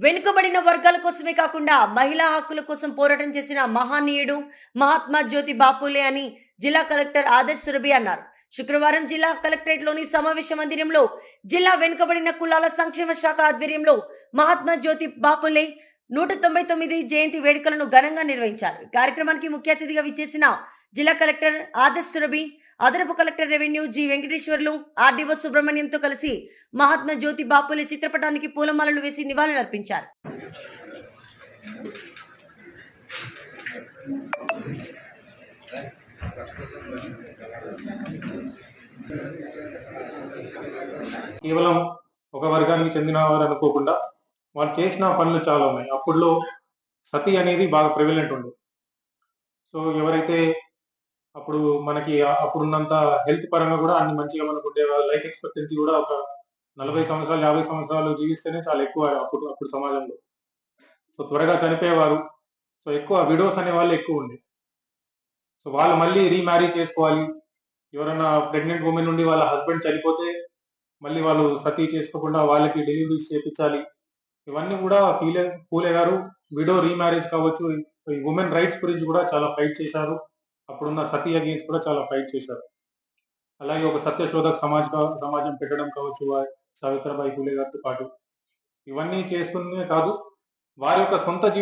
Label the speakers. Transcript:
Speaker 1: వెనుకబడిన వర్గాల కోసమే కాకుండా మహిళా హక్కుల కోసం పోరాటం చేసిన మహానీయుడు మహాత్మా జ్యోతి బాపులే అని జిల్లా కలెక్టర్ ఆదర్శ్ సురభి అన్నారు. శుక్రవారం జిల్లా కలెక్టరేట్లోని సమావేశ మందిరంలో జిల్లా వెనుకబడిన కులాల సంక్షేమ శాఖ ఆధ్వర్యంలో మహాత్మా జ్యోతి బాపులే నూట తొంభై తొమ్మిది జయంతి వేడుకలను ఘనంగా నిర్వహించారు. కార్యక్రమానికి ముఖ్య అతిథిగా విచ్చేసిన జిల్లా కలెక్టర్ ఆదర్శ్ సురభి అదనపు collector revenue G Venkateswarlu RDO సుబ్రహ్మణ్యంతో కలిసి మహాత్మా జ్యోతి బాపుల చిత్రపటానికి పూలమాలలు వేసి నివాళులర్పించారు.
Speaker 2: కేవలం ఒక వర్గానికి చెందిన వారు అనుకోకుండా వాళ్ళు చేసిన పనులు చాలా ఉన్నాయి. అప్పుడులో సతి అనేది బాగా ప్రివిలెంట్ ఉంది సో ఎవరైతే అప్పుడు మనకి అప్పుడున్నంత హెల్త్ పరంగా కూడా అన్ని మంచిగా మనకు ఉండే లైఫ్ ఎక్స్పెక్టెన్సీ కూడా ఒక నలభై సంవత్సరాలు యాభై సంవత్సరాలు జీవిస్తేనే చాలా ఎక్కువ అప్పుడు అప్పుడు సమాజంలో. సో త్వరగా చనిపోయేవారు. సో ఎక్కువ విడోస్ అనే వాళ్ళు ఎక్కువ ఉండే. సో వాళ్ళు మళ్ళీ రీమ్యారీ చేసుకోవాలి. ఎవరైనా ప్రెగ్నెంట్ ఉమెన్ నుండి వాళ్ళ హస్బెండ్ చనిపోతే మళ్ళీ వాళ్ళు సతీ చేసుకోకుండా వాళ్ళకి డెలివరీస్ చేయించాలి ఇవన్నీ కూడా ఫీలే కూలే గారు విడో రీమ్యారేజ్ కావచ్చు. ఈ ఉమెన్ రైట్స్ గురించి కూడా చాలా ఫైట్ చేశారు. అప్పుడున్న సతీ అగేన్స్ కూడా చాలా ఫైట్ చేశారు. అలాగే ఒక సత్యశోధక సమాజ్ సమాజం పెట్టడం కావచ్చు సావిత్రబాయి ఫూలే గారితో పాటు. ఇవన్నీ చేస్తున్నే కాదు. వారి యొక్క సొంత జీవితం